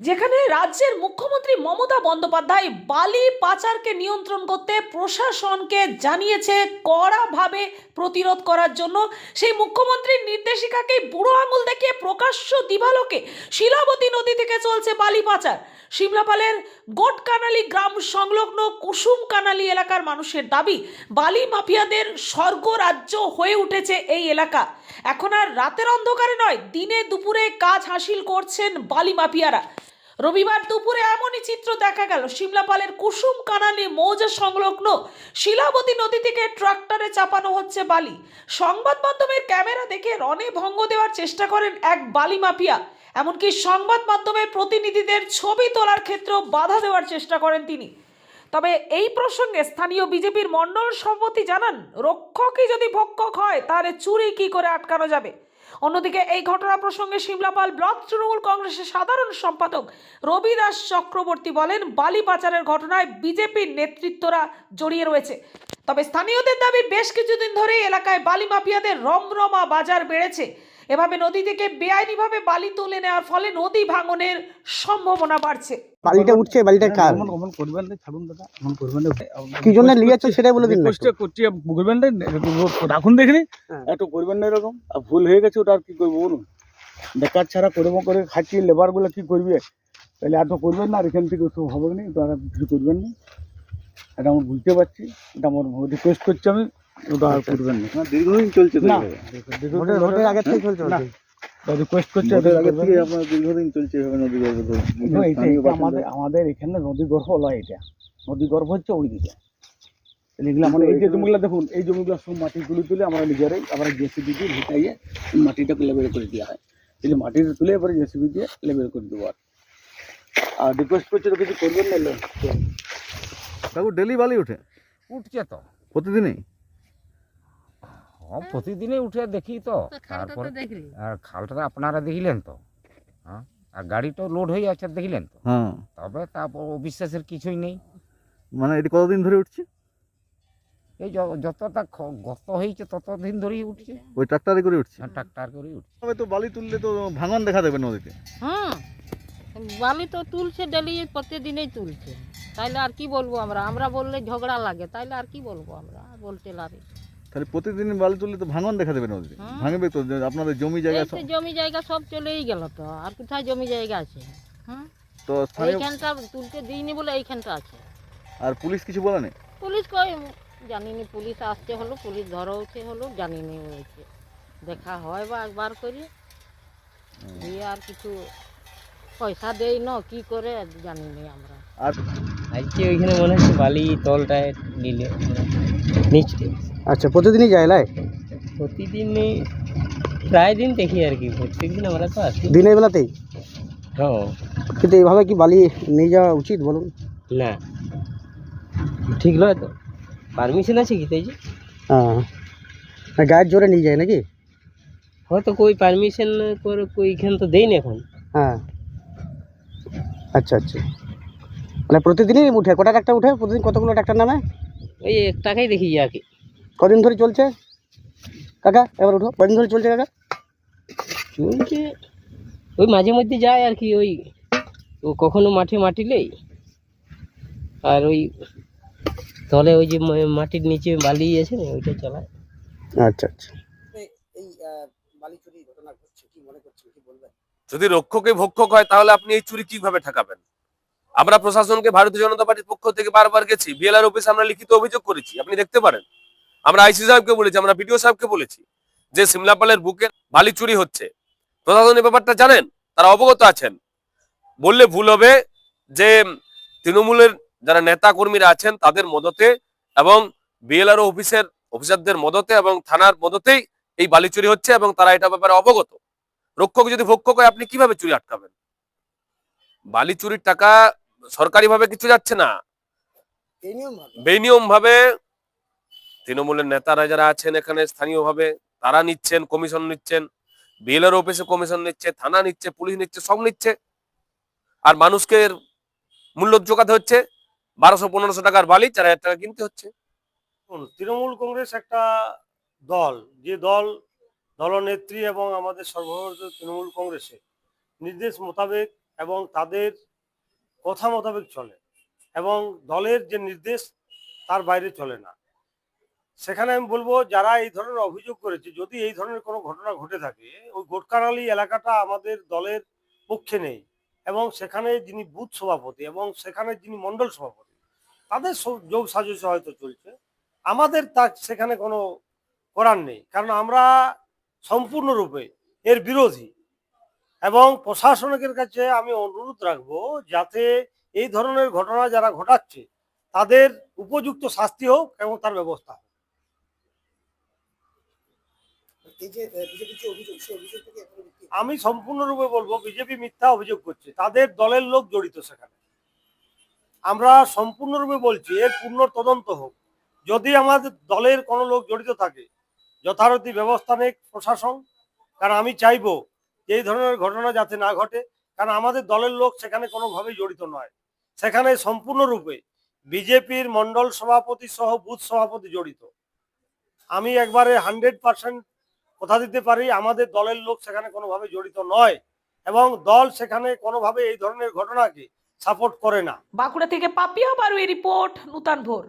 যেখানে রাজ্যের মুখ্যমন্ত্রী মমতা বন্দ্যোপাধ্যায় বালি পাচারকে নিয়ন্ত্রণ করতে প্রশাসনকে জানিয়েছে কড়াভাবে প্রতিরোধ করার জন্য। সেই মুখ্যমন্ত্রীর নির্দেশিকাকে বুড়ো আঙুল দেখিয়ে প্রকাশ্য দিবালোকে শিলাবতী নদী থেকে চলছে বালি পাচার। সিমলাপালের গোটকানালি গ্রাম সংলগ্ন কুসুম কানালি এলাকার মানুষের দাবি, বালি মাফিয়াদের স্বর্গরাজ্য হয়ে উঠেছে এই এলাকা। এখন আর রাতের অন্ধকারে নয়, দিনে দুপুরে কাজ হাসিল করছেন বালি মাফিয়ারা। রবিবার দুপুরে এমনই চিত্র দেখা গেল। সিমলাপালের কুসুম কানালি মৌজা সংলগ্ন শিলাবতী নদী থেকে ট্রাক্টরে চাপানো হচ্ছে বালি। সংবাদ মাধ্যমের ক্যামেরা দেখে রনে ভঙ্গ দেওয়ার চেষ্টা করেন এক বালি মাফিয়া। এমনকি সংবাদ মাধ্যমের প্রতিনিধিদের ছবি তোলার ক্ষেত্রেও বাধা দেওয়ার চেষ্টা করেন তিনি। তবে এই প্রসঙ্গে স্থানীয় বিজেপির মণ্ডল সভাপতি জানান, রক্ষকই যদি ভক্ষক হয়, তাহলে চুরি কি করে আটকানো যাবে? অন্যদিকে এই ঘটনা প্রসঙ্গে সিমলাপাল ব্লক তৃণমূল কংগ্রেসের সাধারণ সম্পাদক রবি দাস চক্রবর্তী বলেন, বালি পাচারের ঘটনায় বিজেপির নেতৃত্বরা জড়িয়ে রয়েছে। তবে স্থানীয়দের দাবি, বেশ কিছুদিন ধরেই এলাকায় বালি মাফিয়াদের রমরমা বাজার বেড়েছে। এভাবে নদী থেকে বেআইনিভাবে বালি তুলে নেওয়ার ফলে নদী ভাঙনের সম্ভাবনা বাড়ছে। বালিটা উঠছে বালিটা কার? অমন করবেন না ছাড়ুন দাদা অমন করবেন না কি জন্য লিয়েছো সেটাই বলে দিন রিকোয়েস্টটা করছি করবেন না একটু রাখুন দেখিনি? হ্যাঁ। একটু করবেন না এরকম। আর ভুল হয়ে গেছে ওটা আর কি করব বলুন? বেকার ছাড়া করব করে খাচ্ছি লেবারগুলো কি করবে? তাহলে এত করবেন না আর এখান থেকে তো হবে না তো আর কিছু করবেন না। এটা আমার বুঝতে পারছি এটা আমার রিকোয়েস্ট করছি আমি। ওটা আর করবেন না। দীর্ঘদিন চলছে তো ভোটের ভোটের আগে থেকে চলছে না। রিকোয়েস্ট করছি ভোটের ওটা আগে করবেন। থেকে না। আপনার দীর্ঘদিন চলছে এভাবে নদী গর্ভ ধরে। কিন্তু এটা- স্থানীয় এটা বাসিন্দা- আমাদের আমাদের এখানে নদী গর্ভ নয় এটা। নদী গর্ভ হচ্ছে এগুলো এই যে জমিগুলো দেখুন এই জমিগুলো সব মাটি তুলে তুলে আমরা নিজেরাই আমরা জেসিবি দিয়ে ভিটাইয়ে এই মাটিটাকে লেবেল করে দেওয়া হয়। তাহলে মাটিটা তুলে এবারে জেসিবি দিয়ে লেবেল করে দেবো আর আর রিকোয়েস্ট করছি তো কিছু করবেন না। কাকু ডেলি বালি ওঠে। উঠছে তো। প্রতিদিনই? হ্যাঁ প্রতিদিনই উঠে দেখি তো তারপরে আর খালটা আপনারা দেখিলেন তো হ্যাঁ আর গাড়িটাও লোড হয়ে যাচ্ছে দেখিলেন তো হ্যাঁ তবে তারপর অবিশ্বাসের কিছুই নেই মানে এটি কতদিন ধরে উঠছে এই য- যতটা গত হয়েছে ততদিন ধরেই উঠছে ওই ট্রাক্টারে করে উঠছে আর ট্রাক্টার করে উঠছে তবে তো বালি তুললে তো ভাঙন দেখা দেবে নদীতে হ্যাঁ বালি তো তুলছে ডেলি প্রতিদিনই তুলছে তাইলে আর কি বলব আমরা আমরা বললে ঝগড়া লাগে তাইলে আর কি বলব আমরা আর বলতে লাগে তাহলে প্রতিদিন বালি তুললে তো ভাঙন দেখা দেবে নদীতে হুম। ভাঙবে তো আপনাদের জমি জায়গা সব- জমি জায়গা সব চলেই গেল তো আর কোথায় জমি জায়গা আছে? হুম তো এইখানটা তুলতে দিইনি বলে এইখানটা আছে। আর পুলিশ কিছু বলে না পুলিশ কই? জানিনি পুলিশ আসছে হলো পুলিশ ধরছে হলো জানিনি হয়েছে। দেখা হয় বা একবার করে। দিয়ে আর কিছু পয়সা দেই না কি করে জানিনি আমরা। আর আজকে ওইখানে মনে হচ্ছে বালি তলটায় নিলে নিচতে আচ্ছা প্রতিদিনই যায় লাই? প্রতিদিনই প্রায় দিন দেখি আর কি প্রত্যেক দিন আমরা তো আসি। দিনের বেলাতেই? হ্যাঁ। কিন্তু এইভাবে কি বালি নিয়ে যাওয়া উচিত বলুন? না। ঠিক নয় তো? পারমিশন আছে কি তাই যে? হ্যাঁ। গায়ের জোরে নিয়ে যায় নাকি? হয়তো কই পারমিশন করে কই এখান তো দেই না এখন। হ্যাঁ। আচ্ছা আচ্ছা। মানে প্রতিদিনই উঠে? কটা ট্রাক্টর উঠে? প্রতিদিন কতগুলো ট্রাক্টর নামে? ওই এক টাকাই দেখি আর কি কদিন ধরে চলছে? কাকা এবার উঠো। কদিন ধরে চলছে কাকা? চলছে। ওই মাঝে মধ্যে যায় আর কি ওই ও কখনো মাঠে মাটিলেই আর ওই তলে ওই যে মাটির নিচে বালি আছে না ওইটা চালায়। আচ্ছা আচ্ছা। এই বালি চুরি ঘটনা ঘটছে কি মনে করছেন কি বলবেন? যদি রক্ষকে ভক্ষক হয় তাহলে আপনি এই চুরি কীভাবে ঠেকাবেন? আমরা প্রশাসনকে ভারতীয় জনতা পার্টির পক্ষ থেকে বারবার গেছি বিএলআর অফিসে আমরা লিখিত অভিযোগ করেছি আপনি দেখতে পারেন। আমরা আইসি সাহেবকে বলেছি আমরা বিডিও সাহেবকে বলেছি যে সিমলাপালের বুকে বালি চুরি হচ্ছে। প্রশাসন এই ব্যাপারটা জানেন? তারা অবগত আছেন। বললে ভুল হবে যে তৃণমূলের যারা নেতা কর্মীরা আছেন তাদের মদতে এবং বিএলআর অফিসের অফিসারদের মদতে এবং থানার মদতেই এই বালি চুরি হচ্ছে এবং তারা এটা ব্যাপারে অবগত। রক্ষক যদি ভক্ষক হয় আপনি কীভাবে চুরি আটকাবেন? বালি চুরির টাকা সরকারি ভাবে কিছু যাচ্ছে না। বেনিয়ম ভাবে। তৃণমূলের নেতারা যারা আছেন এখানে স্থানীয়ভাবে, তারা নিচ্ছেন, কমিশন নিচ্ছেন, বিএলআর অফিসে কমিশন নিচ্ছে, থানা নিচ্ছে, পুলিশ নিচ্ছে, সব নিচ্ছে। আর মানুষকে মূল্য যোগাতে হচ্ছে। বারোশো, পনেরোশো টাকার বালি, চার হাজার টাকা কিনতে হচ্ছে। তৃণমূল কংগ্রেস একটা দল, যে দল, দলনেত্রী এবং আমাদের সর্বভারতীয় তৃণমূল কংগ্রেসে নির্দেশ মোতাবেক এবং তাদের কথা মোতাবেক চলে এবং দলের যে নির্দেশ, তার বাইরে চলে না। সেখানে আমি বলব, যারা এই ধরনের অভিযোগ করেছে, যদি এই ধরনের কোনো ঘটনা ঘটে থাকে, ওই গোটকারালি এলাকাটা আমাদের দলের পক্ষে নেই। এবং সেখানে যিনি বুথ সভাপতি এবং সেখানে যিনি মণ্ডল সভাপতি, তাদের যোগ সাজসে হয়তো চলছে। আমাদের তা সেখানে কোনো করার নেই। কারণ আমরা সম্পূর্ণরূপে এর বিরোধী। এবং প্রশাসনের কাছে আমি অনুরোধ রাখব, যাতে এই ধরনের ঘটনা যারা ঘটাচ্ছে, তাদের উপযুক্ত শাস্তি হোক এবং তার ব্যবস্থা আমি সম্পূর্ণরূপে বলব, বিজেপি মিথ্যা অভিযোগ করছে। তাদের দলের লোক জড়িত সেখানে। আমরা সম্পূর্ণরূপে বলছি, এর পূর্ণ তদন্ত হোক। যদি আমাদের দলের কোনো লোক জড়িত থাকে, যথারীতি ব্যবস্থা নেই প্রশাসন। কারণ আমি চাইব যে এই ধরনের ঘটনা যাতে না ঘটে। কারণ আমাদের দলের লোক সেখানে কোনোভাবেই জড়িত নয়। সেখানে সম্পূর্ণরূপে বিজেপির মন্ডল সভাপতি সহ বুথ সভাপতি জড়িত। আমি একবারে হান্ড্রেড পার্সেন্ট কথা দিতে পারি, আমাদের দলের লোক সেখানে কোনোভাবে জড়িত নয় এবং দল সেখানে কোনোভাবে এই ধরনের ঘটনাকে সাপোর্ট করে না। বাঁকুড়া থেকে পাপিয়া বারুই রিপোর্ট, নূতন ভোর।